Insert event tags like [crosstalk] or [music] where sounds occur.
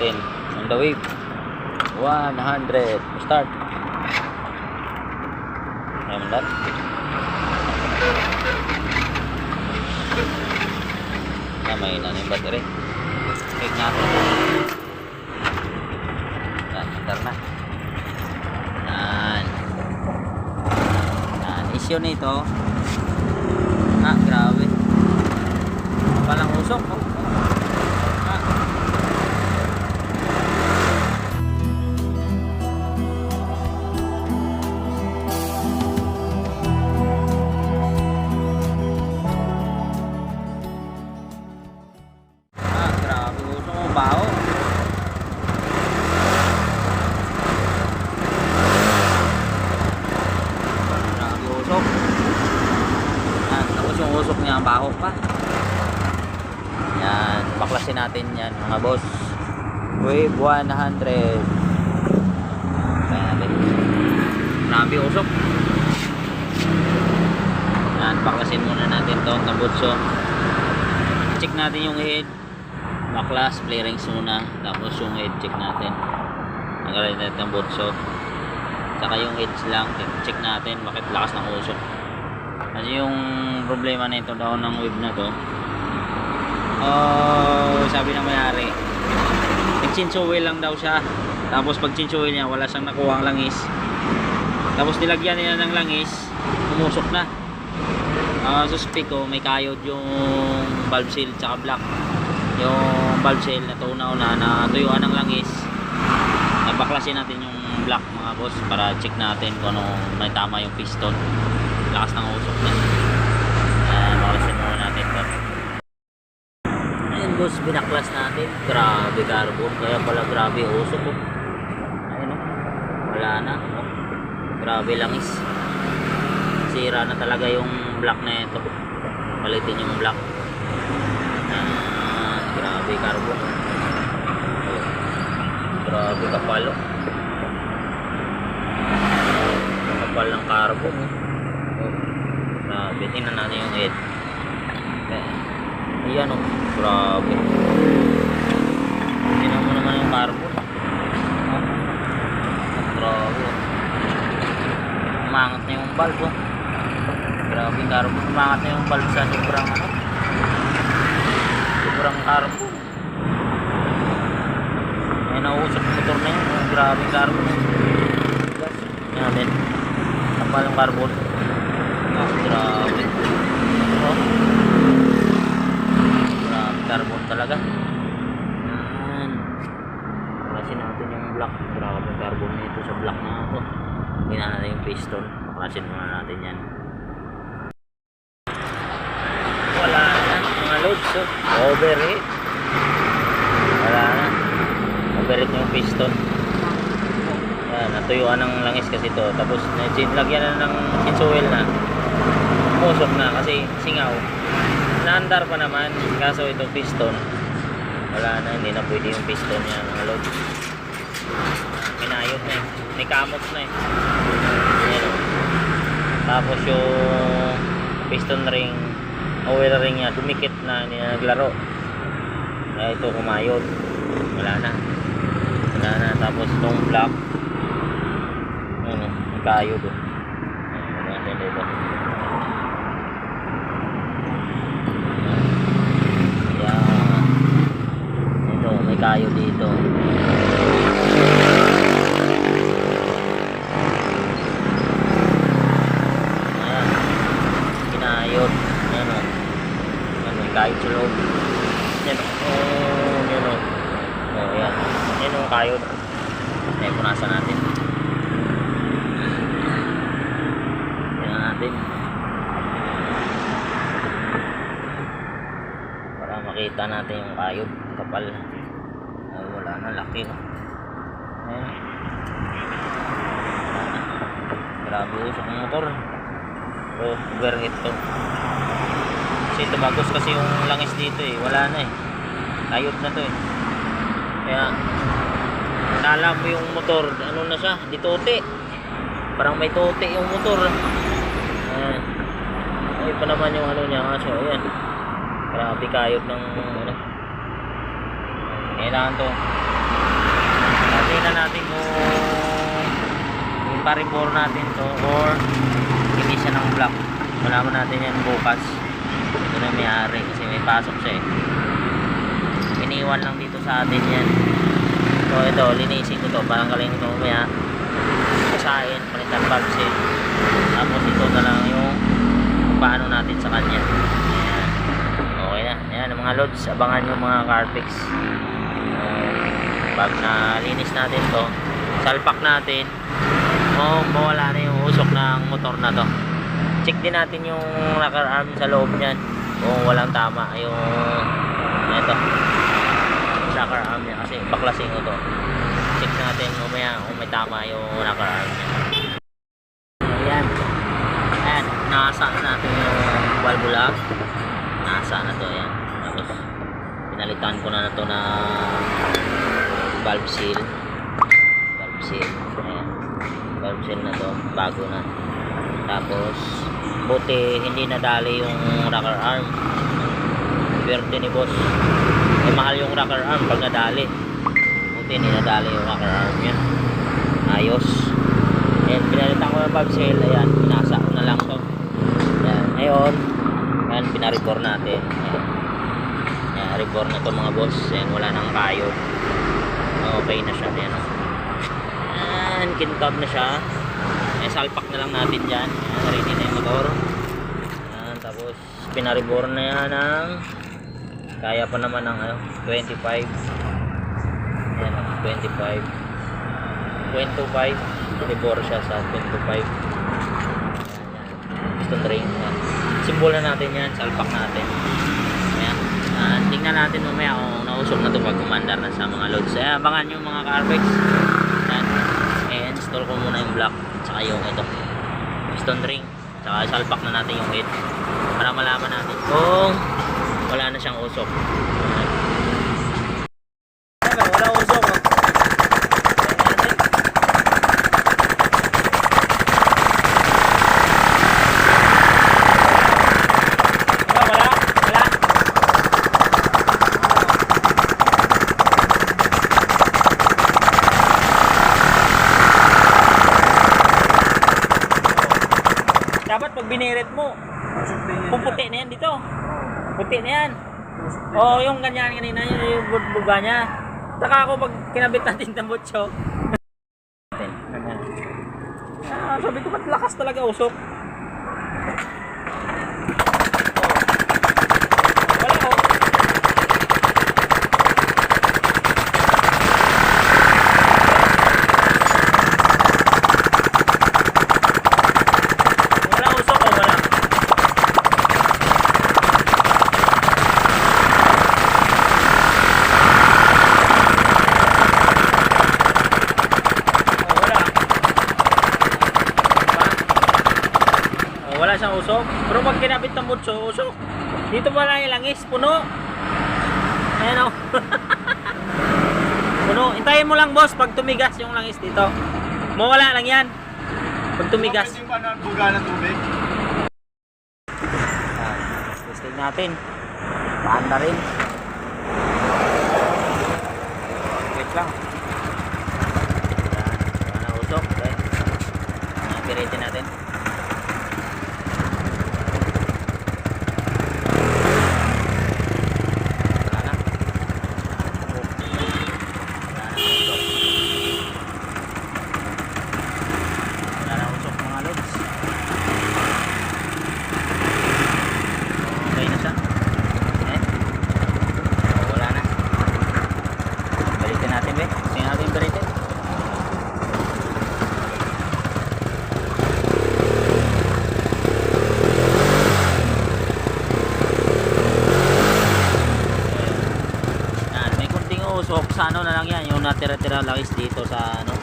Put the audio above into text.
natin. On the wave. 100. Start. Ayan lahat. Ah, may na yung battery. Check natin. Yan, enter na. Yan. Yan. Issue nito. Ah, grabe. Walang usok. Oh. Yan, tapos yung usok niya, baho pa. Yan, baklasin natin yan mga boss. Wave 100. Kaya natin. Grabe usok. Yan, baklasin muna natin to ng butso. Check natin yung head. Baklas, flarings muna. Tapos yung head check natin. Nagalit natin ng butso. Tsaka yung heads lang, check natin bakit lakas ng usok. Kasi yung problema nito daw ng wave na to, oh, sabi ng mayari, nag-chinsuil lang daw siya. Tapos pag chinsuil niya, wala siyang nakuha ang langis. Tapos nilagyan niya ng langis, umusok na. Ah, suspect ko, may kayod yung valve seal tsaka block. Yung valve seal na tunaw na natuyuan ng langis. Nabaklasin natin yung block mga boss para check natin kung ano may tama yung piston. Lakas ng usok na. Ayan, baklasin muna natin to. Ayun boss, binaklas natin. Grabe carbon. Kaya pala grabe usok ko. Ayun oh. Wala na. Oh. Grabe langis. Sira na talaga yung block na ito. Palitin yung block. Ah, grabe carbon. Oh. Grabe kapal oh. Kapal ng carbon oh. Oh. Grabe. Tingnan natin yung head. Ayan oh. Grabe. Tingnan mo naman yung carbon. Oh. Grabe. Umangat na yung valve oh. Grabe yung carbon. Umangat na yung valve sa sobrang ano. Sobrang carbon. May nausok yung motor na yun. Grabe yung carbon. Yan natin. Kapal yung carbon. Grabe. Oh. Grabe carbon talaga. Yan. Klasin natin yung block. Grabe yung carbon nito sa block na ito. Tingnan natin yung piston. Klasin muna natin yan. Wala na. Mga loads. Oh. Overheat. Wala na. Overheat yung piston. Yan, natuyuan ng langis kasi to. Tapos lagyan na ng insuel na. Pusok na kasi singaw. Naandar pa naman. Kaso ito piston. Wala na. Hindi na pwede yung piston niya mga load. Ah, Kinayot na eh. May kamot na eh. Ayan. Tapos yung piston ring, oil ring niya, dumikit na, hindi na naglaro. Kaya ito kumayot. Wala na. Wala na. Tapos itong block, ano, nagkayod o. Ayan, natin dito. Ayan. Ito, may kayo dito. Ayan. Kinayod. Ayan o. Ayan, may kayod sa loob. Ayan o. Ayan o. Oh, ayan. Ayan o, kayod. Ayan, punasan natin. Ayan natin. Para makita natin yung kayod. Kapal. Laki. no? Grabe usok ng motor. So, overheat to. Kasi tumagos kasi yung langis dito eh. Wala na eh. Kayod na to eh. Kaya, naalam mo yung motor, ano na siya, di tote. Parang may tote yung motor. Ayan. Ay pa naman yung ano niya, kaso ayan. Grabe kayod ng ano. Kailangan to. Tingnan natin kung kung paribor natin to or hindi siya ng block. Malaman natin yan bukas. Ito na may ari kasi may pasok siya eh. Iniwan lang dito sa atin yan. So ito, linisin ko to. Parang galing ito umaya. Kasahin, palitan valve seal. Tapos ito na lang yung paano natin sa kanya. Ayan. Okay na. Ayan mga lods. Abangan yung mga carpix. Pag nalinis natin to, salpak natin, o mawala na yung usok ng motor na to. Check din natin yung rocker arm sa loob niyan. Kung walang tama yung ito. Rocker arm niya kasi baklasin ko to. Check natin mamaya kung may tama yung rocker arm niya. Ayan. Ayan. Nasa na natin yung valvula. Nasa na to. Ayan. Tapos pinalitan ko na na to na valve seal. Valve seal. Ayan. Valve seal na to. Bago na. Tapos buti hindi nadali yung rocker arm. Swerte ni boss. Eh, mahal yung rocker arm pag nadali. Buti hindi nadali yung rocker arm niya. Ayos. Ayan, pinalitan ko ng valve seal. Ayan, pinasa ko na lang to. Ayan, ngayon, ayan, pinarepor natin. Ayan. Ayan, report na to mga boss. Ayan, wala nang kayo. Okay na siya. Ayan, oh. Ayan, kintab na siya. Eh, salpak na lang natin dyan. Ayan, ready na yung motor. Ayan, tapos pinaribor na yan ng kaya pa naman ng ano, 25. Ayan, oh, 25. 25. Ribor siya sa 25. Ayan, yan. Piston ring. Ayan. Simbol na natin yan. Salpak natin. Ah, tingnan natin mamaya kung nausok na ito pag kumandar na sa mga loads. Ayan, abangan yung mga carpex. Ayan. Eh, install ko muna yung block. Tsaka yung ito. Piston ring. Tsaka salpak na natin yung head. Para malaman natin kung wala na siyang usok. Ayan. Ayan, wala usok. Oh. Ayan natin. Wala, wala, wala. Dapat pag binirit mo, kung puti na yan dito. Puti na yan. Oo, yung ganyan kanina, yun yung buga niya. Taka ako pag kinabit natin ng butso. ah, sabi ko, ba't lakas talaga usok? Wala ko. Wala usok o wala? Oh, wala. Oh, wala siyang usok. Pero pag kinabit ng butso, usok. Dito pala yung langis, puno. Ayan o. [laughs] puno. Hintayin mo lang boss pag tumigas yung langis dito. Mawala lang yan. Pag tumigas. Pwede ba na buga ng tubig? Testing natin. Paanda rin. Wait lang. Wala na usok. Okay. Piritin natin. Wala na. Oh. Wala na usok. Wala na usok mga lods. Okay na siya. Eh. Oh, wala na. Balikin natin, be. Tingnan natin yung balikin. Yan, may kunting usok sa ano na lang yan, yung langis dito sa ano,